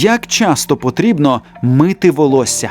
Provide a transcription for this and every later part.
Як часто потрібно мити волосся?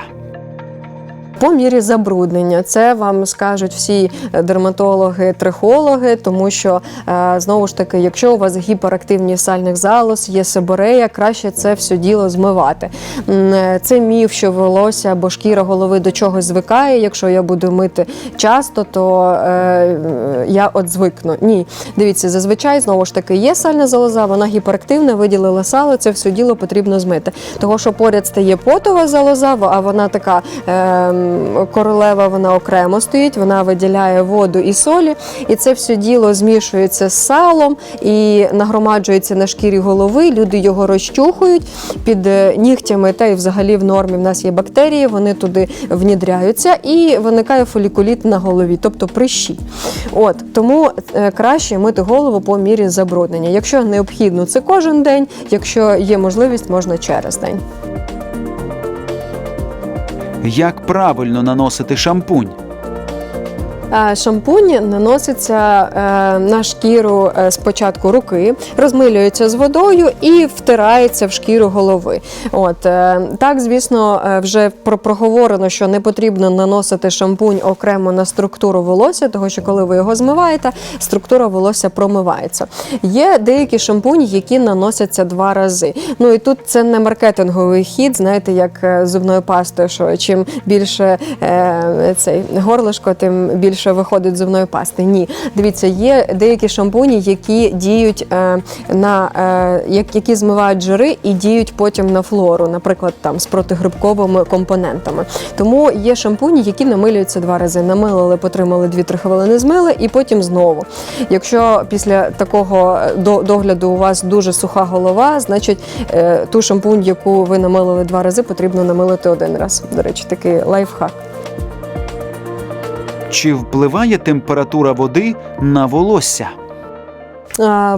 По мірі забруднення це вам скажуть всі дерматологи, трихологи, тому що е, знову ж таки, якщо у вас гіперактивність сальних залоз, є сиборея, краще це все діло змивати. Е, Це міф, що волосся або шкіра голови до чогось звикає. Якщо я буду мити часто, то е, я от звикну. Ні, дивіться, зазвичай знову ж таки є сальна залоза, вона гіперактивна, виділила сало, це все діло потрібно змити. Того, що поряд стає потова залоза, а вона така. Е, королева вона окремо стоїть, вона виділяє воду і солі, і це все діло змішується з салом і нагромаджується на шкірі голови. Люди його розчухують під е, нігтями, та й взагалі в нормі в нас є бактерії, вони туди внідряються, і виникає фолікуліт на голові, тобто прищі. От тому е, краще мити голову по мірі забруднення. Якщо необхідно, це кожен день. Якщо є можливість, можна через день. Як правильно наносити шампунь? Е, Шампунь наноситься е, на шкіру е, спочатку руки, розмилюється з водою і втирається в шкіру голови. От так, звісно, вже проговорено, що не потрібно наносити шампунь окремо на структуру волосся, тому що коли ви його змиваєте, структура волосся промивається. Є деякі шампуні, які наносяться два рази. Ну і тут це не маркетинговий хід, знаєте, як зубною пастою, що чим більше цей горлишко, тим більше виходить з зубної пасти. Ні, дивіться, є деякі шампуні, які діють е, на е, як- які змивають жири і діють потім на флору, наприклад, там з протигрибковими компонентами. Тому є шампуні, які намилюються два рази. Намилили, потримали 2-3 хвилини, змили і потім знову. Якщо після такого е, до- догляду у вас дуже суха голова, значить е, ту шампунь, яку ви намилили два рази, потрібно намилити один раз. До речі, такий лайфхак. Чи впливає температура води на волосся?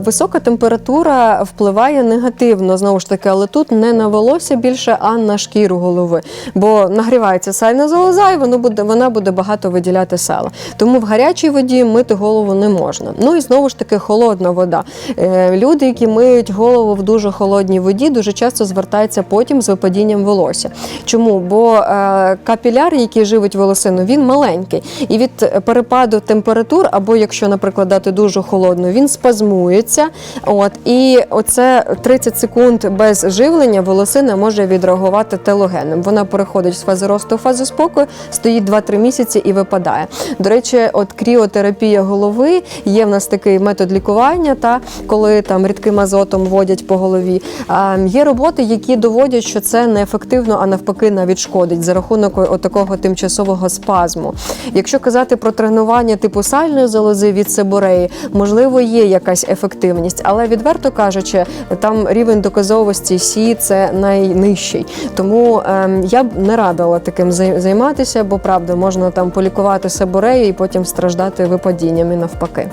Висока температура впливає негативно знову ж таки, але тут не на волосся більше, а на шкіру голови. Бо нагрівається сальна залоза, і воно буде вона буде багато виділяти сала. Тому в гарячій воді мити голову не можна. Ну і знову ж таки холодна вода. Е, Люди, які миють голову в дуже холодній воді, дуже часто звертаються потім з випадінням волосся. Чому? Бо е, капіляр, який живить волосину, він маленький. І від перепаду температур, або якщо, наприклад, дати дуже холодну, він спазмується. От і оце 30 секунд без живлення волосина може відреагувати телогеном. Вона переходить з фази росту в фазу спокою, стоїть 2-3 місяці і випадає. До речі, от кріотерапія голови є в нас такий метод лікування, та коли там рідким азотом вводять по голові. А, є роботи, які доводять, що це неефективно, а навпаки, навіть шкодить за рахунок от такого тимчасового спазму. Якщо казати про тренування типу сальної залози від сибореї, можливо, є якась ефективність, але відверто кажучи, там рівень доказовості сі це найнижчий. Тому ем, я б не радила таким займатися, бо правда можна там полікувати себорею і потім страждати випадінням і навпаки.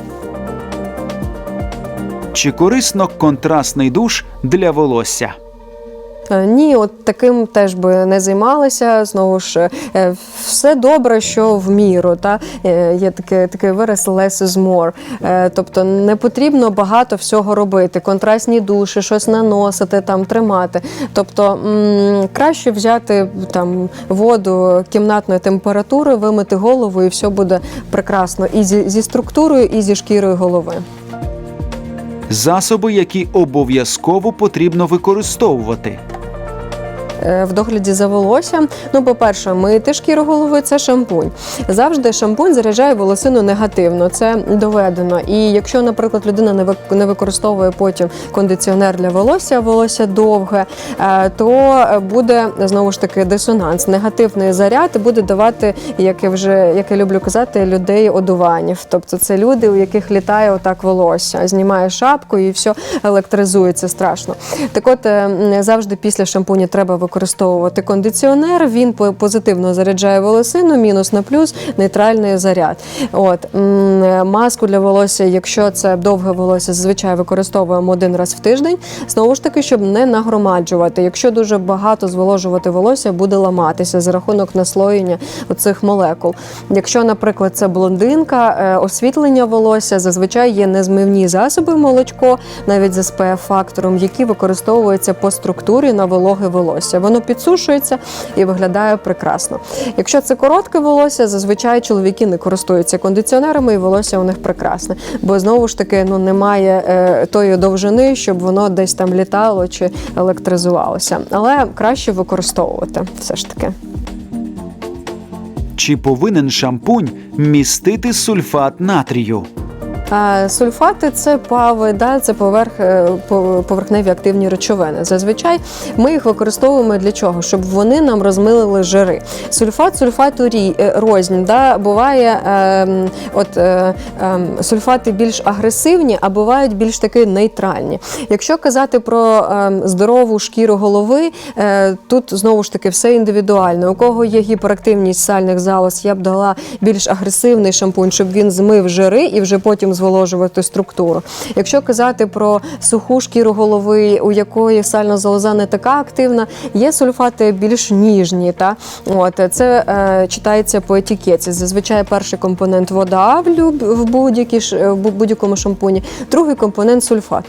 Чи корисно контрастний душ для волосся? Е, Ні, от таким теж би не займалися. Знову ж е, все добре, що в міру. Та Е, є таке, такий вираз less is more. Тобто не потрібно багато всього робити. Контрастні душі, щось наносити, там тримати. Тобто м, краще взяти там воду кімнатної температури, вимити голову, і все буде прекрасно і зі, зі структурою, і зі шкірою голови. Засоби, які обов'язково потрібно використовувати. Е, в догляді за волоссям. Ну, по-перше, мити шкіру голови це шампунь. Завжди шампунь заряджає волосину негативно, це доведено. І якщо, наприклад, людина не вик- не використовує потім кондиціонер для волосся, волосся довге, е, то буде знову ж таки дисонанс. Негативний заряд буде давати, як я вже як я люблю казати, людей одуванів. Тобто це люди, у яких літає отак волосся, знімає шапку і все електризується страшно. Так от е, завжди після шампуня треба використовувати використовувати кондиціонер. Він по- позитивно заряджає волосину, мінус на плюс, нейтральний заряд. От маску для волосся, якщо це довге волосся, зазвичай використовуємо один раз в тиждень. Знову ж таки, щоб не нагромаджувати. Якщо дуже багато зволожувати волосся, буде ламатися за рахунок наслоєння оцих молекул. Якщо, наприклад, це блондинка, е, освітлення волосся, зазвичай є незмивні засоби молочко, навіть з SPF фактором, які використовуються по структурі на вологе волосся. Воно підсушується і виглядає прекрасно. Якщо це коротке волосся, зазвичай чоловіки не користуються кондиціонерами, і волосся у них прекрасне, бо знову ж таки ну немає е, тої довжини, щоб воно десь там літало чи електризувалося. Але краще використовувати все ж таки. Чи повинен шампунь містити сульфат натрію? Сульфати це пави, да, це поверх, е, поверхневі активні речовини. Зазвичай ми їх використовуємо для чого? Щоб вони нам розмилили жири. Сульфат, сульфату е, рознь. Да, буває е, от, е, е, сульфати більш агресивні, а бувають більш таки нейтральні. Якщо казати про е, здорову шкіру голови, тут знову ж таки все індивідуально. У кого є гіперактивність сальних залоз, я б дала більш агресивний шампунь, щоб він змив жири і вже потім зволожувати структуру. Якщо казати про суху шкіру голови, у якої сальна залоза не така активна, є сульфати більш ніжні. Та? От, це е, читається по етикетці. Зазвичай перший компонент вода в, будь-якому шампуні, другий компонент сульфат.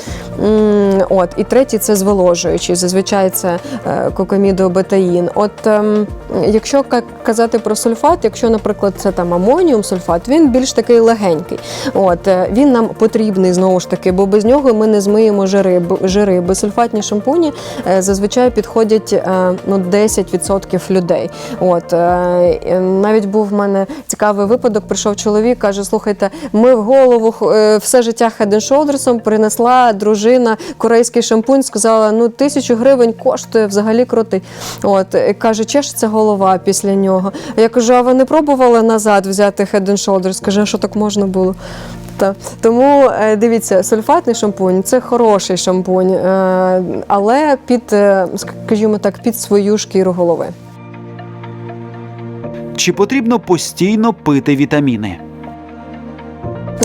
От, і третій це зволожуючий. Зазвичай це е, кокамідобетаїн. От ем, якщо ка- казати про сульфат, якщо, наприклад, це там амоніум сульфат, він більш такий легенький. От е, він нам потрібний знову ж таки, бо без нього ми не змиємо жири. Жири. Безсульфатні шампуні е, зазвичай підходять е, ну 10% людей. От е, навіть був в мене цікавий випадок. Прийшов чоловік, каже: слухайте, ми в голову все життя Head and Shoulders принесла дружина корейський шампунь, сказала: ну тисячу гривень коштує взагалі крутий. От каже, чешеться голова після нього. Я кажу, а ви не пробували назад взяти Head and Shoulders? Каже, що так можна було? Та. Тому е, дивіться, сульфатний шампунь це хороший шампунь, е, але під, е, скажімо так, під свою шкіру голови. Чи потрібно постійно пити вітаміни?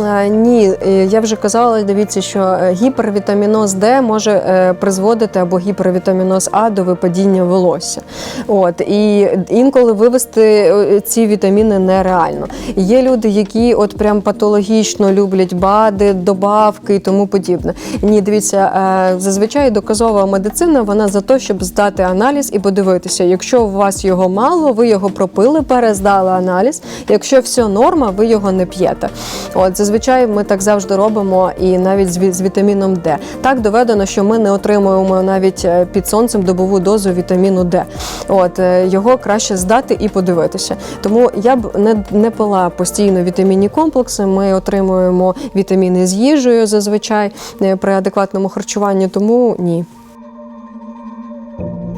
Е, Ні, е, я вже казала, дивіться, що е, гіпервітаміноз Д може призводити або гіпервітаміноз А до випадіння волосся. От і інколи вивести ці вітаміни нереально. Є люди, які от прям патологічно люблять БАДи, добавки і тому подібне. Ні, дивіться, зазвичай доказова медицина вона за те, щоб здати аналіз і подивитися, якщо у вас його мало, ви його пропили, перездали аналіз. Якщо все норма, ви його не п'єте. От зазвичай ми так завжди робимо, і навіть з, вітаміном Д. Так доведено, що ми не отримуємо навіть е, під сонцем добову дозу вітаміну Д. От е, його краще здати і подивитися. Тому я б не, не пила постійно вітамінні комплекси. Ми отримуємо вітаміни з їжею зазвичай е, при адекватному харчуванні. Тому ні.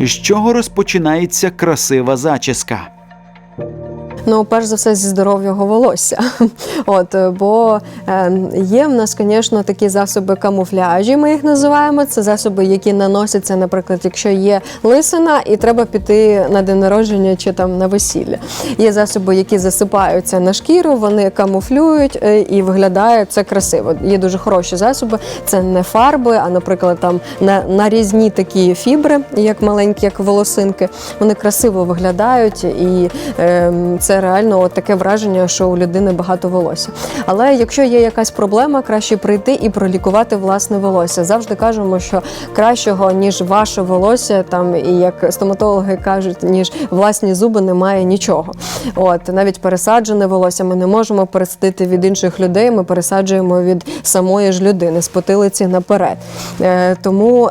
З чого розпочинається красива зачіска? Ну, перш за все, зі здоров'яго волосся. От, е, бо е, є в нас, звісно, такі засоби камуфляжі, ми їх називаємо. Це засоби, які наносяться, наприклад, якщо є лисина, і треба піти на день народження чи там на весілля. Є засоби, які засипаються на шкіру, вони камуфлюють е, і виглядає це красиво. Є дуже хороші засоби. Це не фарби, а, наприклад, там на, нарізні такі фібри, як маленькі, як волосинки. Вони красиво виглядають, і е, це реально от таке враження, що у людини багато волосся. Але якщо є якась проблема, краще прийти і пролікувати власне волосся. Завжди кажемо, що кращого ніж ваше волосся, там і як стоматологи кажуть, ніж власні зуби немає нічого. От навіть пересаджене волосся ми не можемо пересадити від інших людей. Ми пересаджуємо від самої ж людини з потилиці наперед. Е, тому,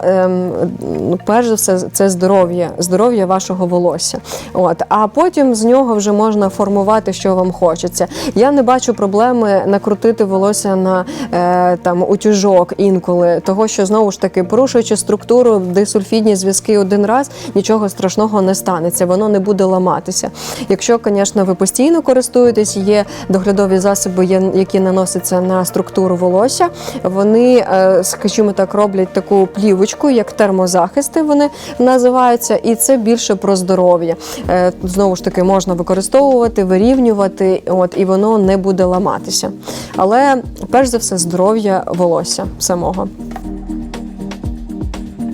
ну, перш за все, це здоров'я, здоров'я вашого волосся. От а потім з нього вже можна наформувати, що вам хочеться. Я не бачу проблеми накрутити волосся на е, там утюжок інколи, того що знову ж таки порушуючи структуру дисульфідні зв'язки один раз, нічого страшного не станеться, воно не буде ламатися. Якщо, звісно, ви постійно користуєтесь, є доглядові засоби, які наносяться на структуру волосся, вони, е, скажімо так, роблять таку плівочку, як термозахисти, вони називаються, і це більше про здоров'я. Е, Знову ж таки, можна використовувати, вирівнювати, от і воно не буде ламатися. Але перш за все, здоров'я волосся самого.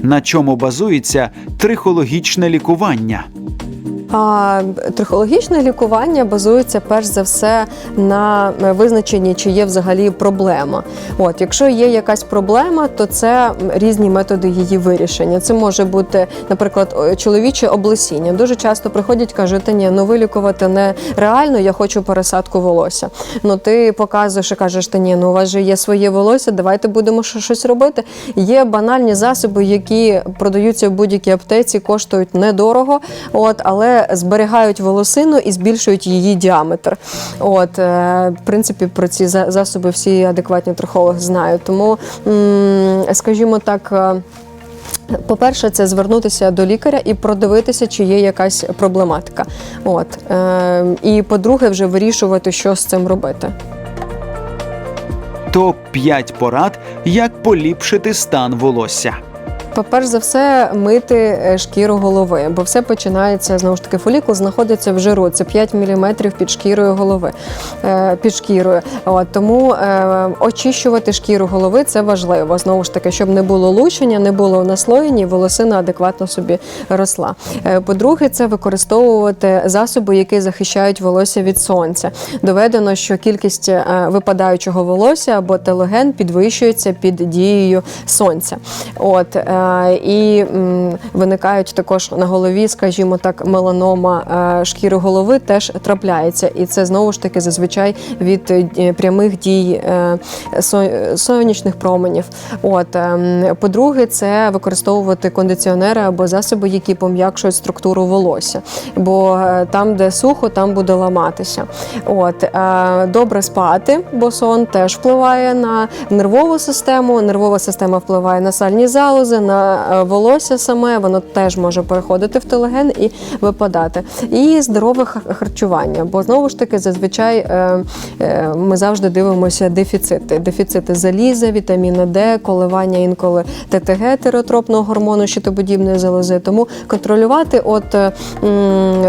На чому базується трихологічне лікування? А трихологічне лікування базується перш за все на е, визначенні, чи є взагалі проблема. От, якщо є якась проблема, то це різні методи її вирішення. Це може бути, наприклад, чоловіче облесіння. Дуже часто приходять, кажуть, «Та ні, ну вилікувати не реально, я хочу пересадку волосся. Ну ти показуєш і кажеш, та ні, ну у вас же є своє волосся, давайте будемо щось робити. Є банальні засоби, які продаються в будь-якій аптеці, коштують недорого, от, але зберігають волосину і збільшують її діаметр. От, е, в принципі, про ці засоби всі адекватні трихологи знають. Тому, скажімо так. е, по-перше, це звернутися до лікаря і продивитися, чи є якась проблематика. От. Е, і по-друге, вже вирішувати, що з цим робити. Топ 5 порад, як поліпшити стан волосся. По-перш за все, мити е, шкіру голови, бо все починається знову ж таки. Фолікул знаходиться в жиру. Це 5 мм під шкірою голови. е, Під шкірою. От, тому е, очищувати шкіру голови це важливо. Знову ж таки, щоб не було лущення, не було наслоєння, волосина адекватно собі росла. По-друге, це використовувати засоби, які захищають волосся від сонця. Доведено, що кількість випадаючого волосся або телоген підвищується під дією сонця. От і виникають також на голові, скажімо так, меланома е, шкіри голови теж трапляється, і це знову ж таки зазвичай від е, прямих дій е, сонячних променів. От ем, по-друге, це використовувати кондиціонери або засоби, які пом'якшують структуру волосся. Бо там, де сухо, там буде ламатися. От добре спати, бо сон теж впливає на нервову систему. Нервова система впливає на сальні залози, на е, волосся саме. Воно теж може переходити в телеген і випадати. І здорове харчування, бо знову ж таки зазвичай е, е, ми завжди дивимося дефіцити. Дефіцити заліза, вітаміна Д, коливання інколи ТТГ, тиреотропного гормону щитоподібної залози. Тому контролювати от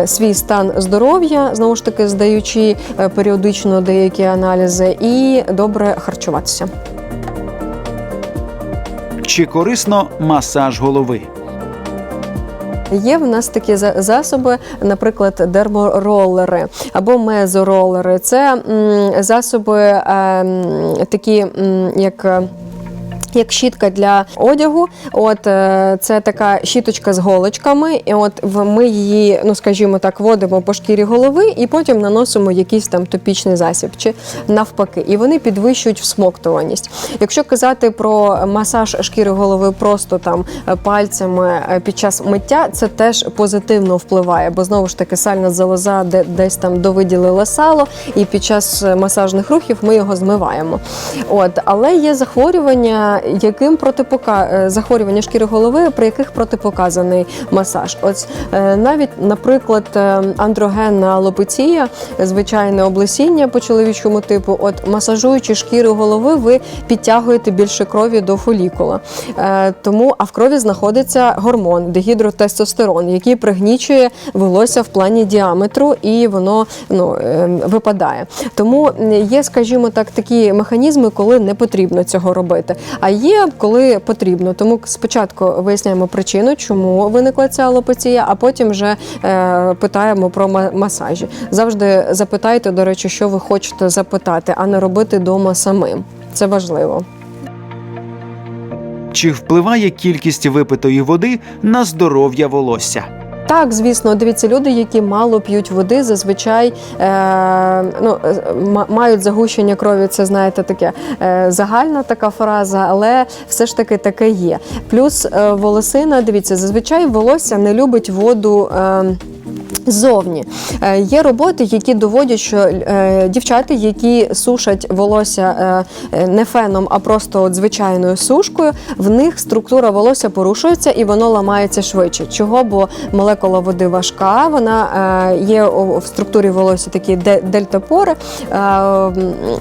свій стан здоров'я, знову ж таки, здаючи періодично деякі аналізи, і добре харчуватися. Чи корисно масаж голови? Є в нас такі за- засоби, наприклад, дерморолери або мезоролери. Це м, засоби е, такі, м, як. Як щітка для одягу, от е, це така щіточка з голочками, і от ми її, ну скажімо так, водимо по шкірі голови і потім наносимо якийсь там топічний засіб чи навпаки, і вони підвищують всмоктуваність. Якщо казати про масаж шкіри голови просто там е, пальцями е, під час миття, це теж позитивно впливає, бо знову ж таки сальна залоза де десь там довиділила сало, і під час масажних рухів ми його змиваємо. От, але є захворювання, яким протипока... е, захворювання шкіри голови, при яких протипоказаний масаж. Ось е, навіть, наприклад, е, андрогенна алопеція, звичайне облесіння по чоловічому типу. От масажуючи шкіру голови, ви підтягуєте більше крові до фолікула. Тому а в крові знаходиться гормон дегідротестостерон, який пригнічує волосся в плані діаметру, і воно ну, е, випадає. Тому є, скажімо так, такі механізми, коли не потрібно цього робити. А є коли потрібно. Тому спочатку виясняємо причину, чому виникла ця алопеція, а потім вже е, питаємо про ма- масажі. Завжди запитайте, до речі, що ви хочете запитати, а не робити вдома самим. Це важливо. Чи впливає кількість випитої води на здоров'я волосся? Так, звісно, дивіться, люди, які мало п'ють води, зазвичай е, ну, е, ма- мають загущення крові. Це знаєте, таке е, загальна така фраза, але все ж таки таке є. Плюс е, волосина, дивіться, зазвичай волосся не любить воду. Е, Ззовні Е, є роботи, які доводять, що е, дівчата, які сушать волосся е, не феном, а просто от звичайною сушкою, в них структура волосся порушується і воно ламається швидше. Чого? Бо молекула води важка, вона є в структурі волосся такі дельтапори.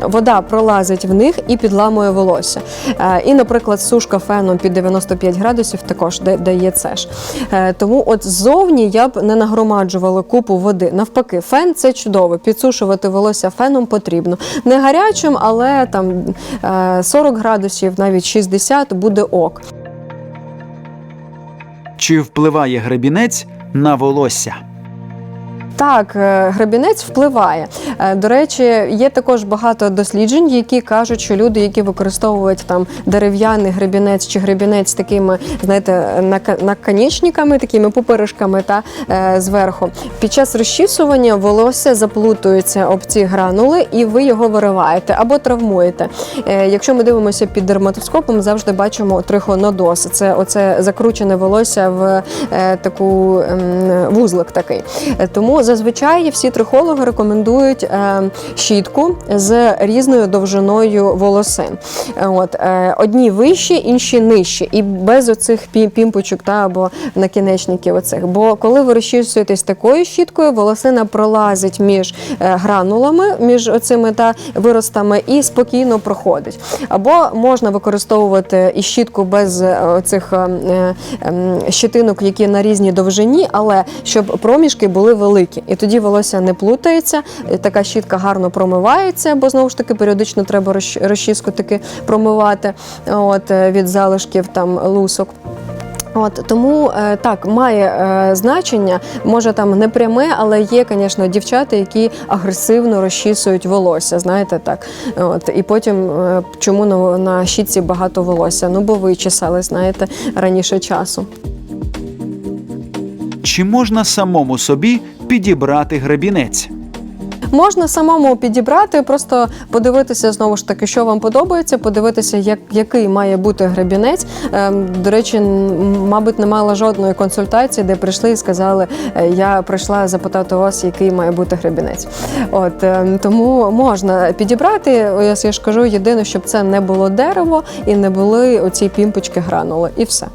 Вода пролазить в них і підламує волосся. І, наприклад, сушка феном під 95 градусів також дає це ж. Тому от ззовні я б не нагромаджувала купу води. Навпаки, фен це чудово. Підсушувати волосся феном потрібно. Не гарячим, але там е, 40 градусів, навіть 60 буде ок. Чи впливає гребінець на волосся? Так, е, гребінець впливає. Е, До речі, є також багато досліджень, які кажуть, що люди, які використовують там дерев'яний гребінець чи гребінець такими, знаєте, наконечниками, такими пупиришками та е, зверху, під час розчісування волосся заплутується об ці гранули, і ви його вириваєте або травмуєте. Якщо ми дивимося під дерматоскопом, завжди бачимо трихонодоз. Це оце закручене волосся в таку ем, вузлик такий. Тому зазвичай всі трихологи рекомендують е, щітку з різною довжиною волосин. Е, От е, одні вищі, інші нижчі, і без оцих пімпочок та або накінечників. Оцих. Бо коли ви розчісуєтесь такою щіткою, волосина пролазить між гранулами, між оцими та виростами і спокійно проходить. Або можна використовувати і щітку без цих щитинок, які на різній довжині, але щоб проміжки були великі. І тоді волосся не плутається, така щітка гарно промивається, бо знову ж таки періодично треба розчіску таки промивати от, е, від залишків там лусок. От тому е, так має е, значення, може там не пряме, але є, звісно, дівчата, які агресивно розчісують волосся. Знаєте, так. От і потім е, чому на, на щітці багато волосся? Ну бо ви чесали, знаєте, раніше часу. Чи можна самому собі підібрати гребінець? Можна самому підібрати, просто подивитися знову ж таки, що вам подобається, подивитися, як, який має бути гребінець. Ем, до речі, мабуть, не мала жодної консультації, де прийшли і сказали, е, я прийшла запитати вас, який має бути гребінець. От ем, тому можна підібрати. Я ж кажу, єдине, щоб це не було дерево і не були оці пімпочки гранули, і все.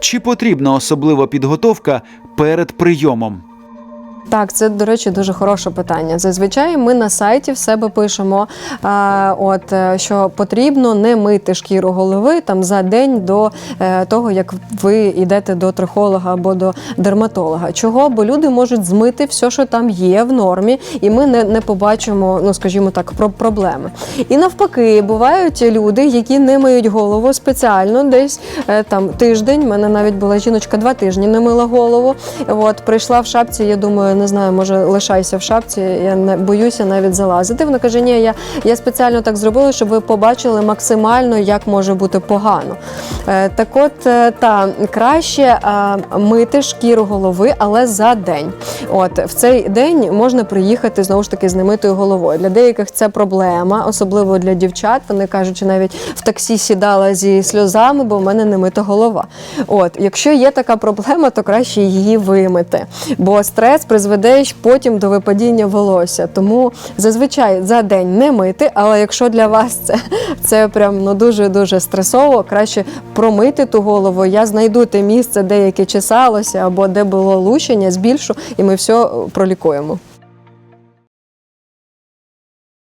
Чи потрібна особлива підготовка перед прийомом? Так, це до речі дуже хороше питання. Зазвичай ми на сайті в себе пишемо, а, от е, що потрібно не мити шкіру голови там за день до е, того, як ви йдете до трихолога або до дерматолога. Чого? Бо люди можуть змити все, що там є в нормі, і ми не, не побачимо, ну скажімо так, про проблеми. І навпаки, бувають люди, які не миють голову спеціально десь е, там тиждень. У мене навіть була жіночка два тижні не мила голову. От прийшла в шапці. Я думаю, не знаю, може лишайся в шапці. Я не боюся навіть залазити. Вона каже: Ні, я, я спеціально так зробила, щоб ви побачили максимально, як може бути погано. Е, так, от е, та краще е, мити шкіру голови, але за день. От в цей день можна приїхати знову ж таки з немитою головою. Для деяких це проблема, особливо для дівчат. Вони кажуть, що навіть в таксі сідала зі сльозами, бо в мене немита голова. От, якщо є така проблема, то краще її вимити, бо стрес призведе потім до випадіння волосся. Тому зазвичай за день не мити, але якщо для вас це, це прям ну дуже дуже стресово, краще промити ту голову. Я знайду те місце, де яке чесалося або де було лущення, збільшу, і ми все пролікуємо.